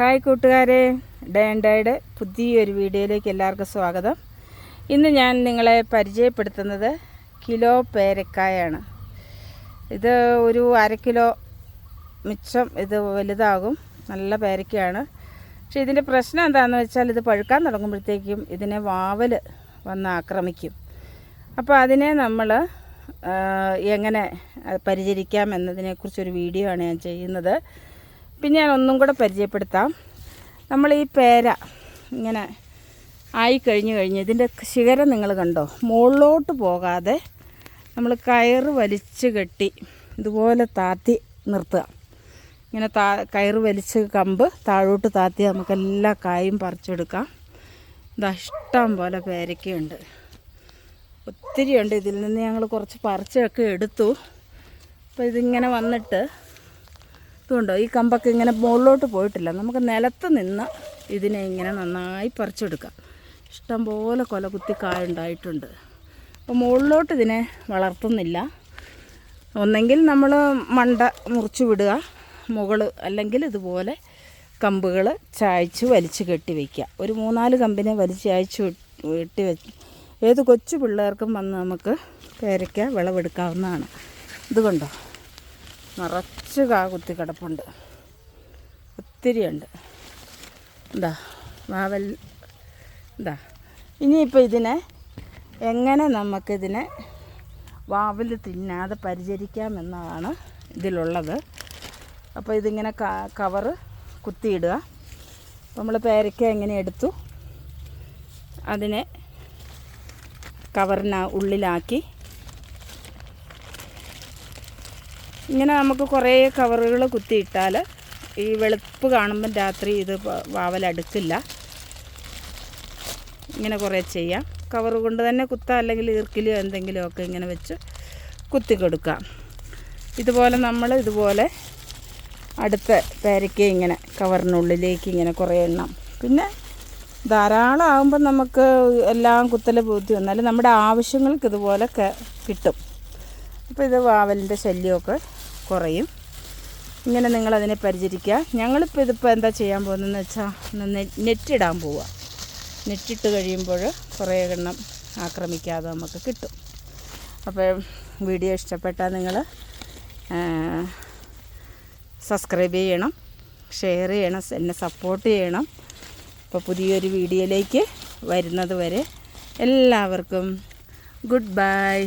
Hi കൂട്ടുകാരെ. Day and ഡേയുടെ പുതിയൊരു വീഡിയോയിലേക്ക് എല്ലാവർക്കും സ്വാഗതം. ഇന്ന് ഞാൻ നിങ്ങളെ പരിചയപ്പെടുത്തുന്നത് കിലോ പേരക്കായാണ്. ഇത് ഒരു അര കിലോ മിച്ചം ഇത് വലുതാകും. നല്ല പേരക്കയാണ്. പക്ഷേ ഇതിന്റെ പ്രശ്നം എന്താണെന്ന് വെച്ചാൽ ഇത് പഴുക്കാൻ തുടങ്ങുമ്പോഴത്തേക്കും ഇതിനെ വാവൽ വന്ന് ആക്രമിക്കും. അപ്പോൾ അതിനെ നമ്മൾ എങ്ങനെ പരിചരിക്കാം എന്നതിനെക്കുറിച്ചൊരു വീഡിയോ ആണ് ഞാൻ ചെയ്യുന്നത്. പിന്നെ ഞാൻ ഒന്നും കൂടെ പരിചയപ്പെടുത്താം. നമ്മൾ ഈ പേര ഇങ്ങനെ ആയി കഴിഞ്ഞ് കഴിഞ്ഞ് ഇതിന്റെ ശിഖരം നിങ്ങൾ കണ്ടോ? മുകളിലോട്ട് പോകാതെ നമ്മൾ കയറ് വലിച്ച് കെട്ടി ഇതുപോലെ താത്തി നിർത്തുക. ഇങ്ങനെ താ കയറ് വലിച്ച് കമ്പ് താഴോട്ട് താത്തി നമുക്ക് എല്ലാ കായും പറിച്ചെടുക്കാം. ഇതാ ഇഷ്ടം പോലെ പേരക്കുണ്ട് ഒത്തിരിയുണ്ട്. ഇതിൽ നിന്ന് ഞങ്ങൾ കുറച്ച് പറിച്ചൊക്കെ എടുത്തു. അപ്പോൾ ഇതിങ്ങനെ വന്നിട്ട് ഇതുണ്ടോ ഈ കമ്പൊക്കെ ഇങ്ങനെ മുകളിലോട്ട് പോയിട്ടില്ല. നമുക്ക് നിലത്ത് നിന്ന് ഇതിനെ ഇങ്ങനെ നന്നായി പറിച്ചെടുക്കാം. ഇഷ്ടം പോലെ കൊലകുത്തി കായുണ്ടായിട്ടുണ്ട് അപ്പോൾ മുകളിലോട്ട് ഇതിനെ വളർത്തുന്നില്ല. ഒന്നെങ്കിൽ നമ്മൾ മണ്ട മുറിച്ച് വിടുക. മുകൾ അല്ലെങ്കിൽ ഇതുപോലെ കമ്പുകൾ ചായച്ച് വലിച്ച് കെട്ടി വയ്ക്കുക ഒരു മൂന്നാൽ കമ്പിനെ വലിച്ച് ചായച്ച് വെട്ടി വെച്ച് ഏത് കൊച്ചു പിള്ളേർക്കും വന്ന് നമുക്ക് പേരയ്ക്ക വിളവെടുക്കാവുന്നതാണ്. ഇതുകൊണ്ടോ കണ്ടോ? നിറച്ച് കാ കുത്തി കിടപ്പുണ്ട്. ഒത്തിരിയുണ്ട്. എന്താ വാവൽ എന്താ ഇനിയിപ്പോൾ ഇതിനെ എങ്ങനെ നമുക്കിതിനെ വാവൽ തിന്നാതെ പരിചരിക്കാമെന്നാണ് ഇതിലുള്ളത്. അപ്പോൾ ഇതിങ്ങനെ ക- കവറ് കുത്തിയിടുക. നമ്മൾ പേരയ്ക്ക എങ്ങനെ എടുത്തു? അതിനെ കവറിന ഉള്ളിലാക്കി ഇങ്ങനെ നമുക്ക് കുറേ കവറുകൾ കുത്തിയിട്ടാൽ ഈ വെളുപ്പ് കാണുമ്പം രാത്രി ഇത് വാവലടുക്കില്ല ഇങ്ങനെ കുറേ ചെയ്യാം. കവർ കൊണ്ട് തന്നെ കുത്താം അല്ലെങ്കിൽ ഈർക്കിലോ എന്തെങ്കിലുമൊക്കെ ഇങ്ങനെ വെച്ച് കുത്തി കൊടുക്കാം. ഇതുപോലെ നമ്മൾ ഇതുപോലെ അടുത്ത പേരയ്ക്ക് ഇങ്ങനെ കവറിനുള്ളിലേക്ക് ഇങ്ങനെ കുറേ എണ്ണം. പിന്നെ ധാരാളം ആകുമ്പോൾ നമുക്ക് എല്ലാം കുത്തൽ ബുദ്ധി വന്നാലും നമ്മുടെ ആവശ്യങ്ങൾക്ക് ഇതുപോലെ കിട്ടും. അപ്പോൾ ഇത് വാവലിന്റെ ശല്യമൊക്കെ കുറയും. ഇങ്ങനെ നിങ്ങളതിനെ പരിചരിക്കുക. ഞങ്ങളിപ്പോൾ ഇതിപ്പോൾ എന്താ ചെയ്യാൻ പോകുന്നതെന്ന് വെച്ചാൽ നെറ്റ് ഇടാൻ പോവുക നെറ്റിട്ട് കഴിയുമ്പോൾ കുറേ എണ്ണം ആക്രമിക്കാതെ നമുക്ക് കിട്ടും. അപ്പോൾ വീഡിയോ ഇഷ്ടപ്പെട്ടാൽ നിങ്ങൾ സബ്സ്ക്രൈബ് ചെയ്യണം ഷെയർ ചെയ്യണം എന്നെ സപ്പോർട്ട് ചെയ്യണം. അപ്പോൾ പുതിയൊരു വീഡിയോയിലേക്ക് വരുന്നത് വരെ എല്ലാവർക്കും ഗുഡ് ബൈ.